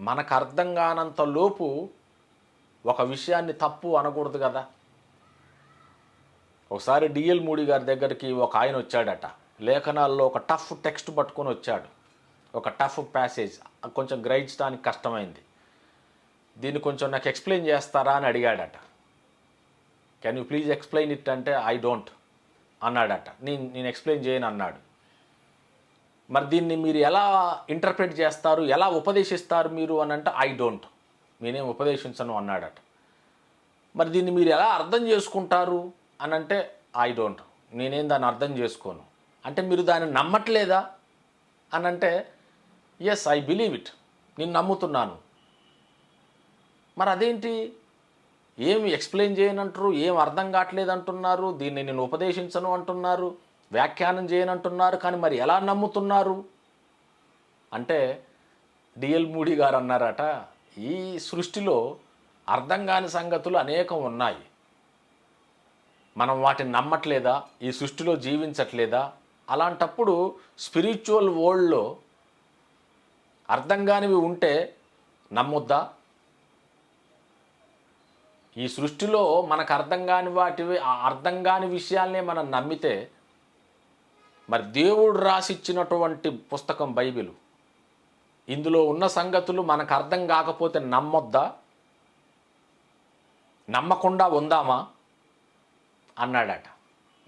మనకు అర్థం కానంత లోపు ఒక విషయాన్ని తప్పు అనకూడదు కదా. ఒకసారి డిఎల్ మూడి గారి దగ్గరికి ఒక ఆయన వచ్చాడట. లేఖనాల్లో ఒక టఫ్ టెక్స్ట్ పట్టుకొని వచ్చాడు. ఒక టఫ్ ప్యాసేజ్ కొంచెం గ్రహించడానికి కష్టమైంది. దీన్ని కొంచెం నాకు ఎక్స్ప్లెయిన్ చేస్తారా అని అడిగాడట. Can you please explain it అంటే ఐ డోంట్ అన్నాడట. నేను నేను ఎక్స్ప్లెయిన్ చేయను అన్నాడు. మరి దీన్ని మీరు ఎలా ఇంటర్ప్రిట్ చేస్తారు? ఎలా ఉపదేశిస్తారు మీరు అని అంటే ఐ డోంట్ నేనేం ఉపదేశించను అన్నాడట. మరి దీన్ని మీరు ఎలా అర్థం చేసుకుంటారు అని అంటే ఐ డోంట్ నేనేం దాన్ని అర్థం చేసుకోను. అంటే మీరు దాన్ని నమ్మట్లేదా అని అంటే ఎస్ ఐ బిలీవ్ ఇట్ నేను నమ్ముతున్నాను. మరి అదేంటి? ఏమి ఎక్స్ప్లెయిన్ చేయనంటారు? ఏం అర్థం కావట్లేదు అంటున్నారు దీన్ని నేను ఉపదేశించను అంటున్నారు? వ్యాఖ్యానం చేయనంటున్నారు కానీ మరి ఎలా నమ్ముతున్నారు? అంటే డిఎల్ మూడి గారు అన్నారట ఈ సృష్టిలో అర్థం కాని సంగతులు అనేకం ఉన్నాయి. మనం వాటిని నమ్మట్లేదా? ఈ సృష్టిలో జీవించట్లేదా? అలాంటప్పుడు స్పిరిచువల్ వరల్డ్లో అర్థం కానివి ఉంటే నమ్మొద్దా? ఈ సృష్టిలో మనకు అర్థం కాని వాటివి ఆ అర్థం కాని విషయాల్నే మనం నమ్మితే మరి దేవుడు రాసిచ్చినటువంటి పుస్తకం బైబిల్. ఇందులో ఉన్న సంగతులు మనకు అర్థం కాకపోతే నమ్మొద్దా? నమ్మకుండా ఉందామా? అన్నాడట.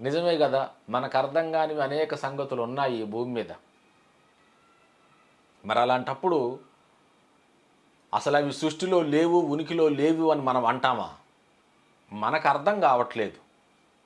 నిజమే కదా మనకు అర్థం కానివి అనేక సంగతులు ఉన్నాయి ఈ భూమి మీద. మరి అలాంటప్పుడు అసలు అవి సృష్టిలో లేవు ఉనికిలో లేవు అని మనం అంటామా? మనకు అర్థం కావట్లేదు.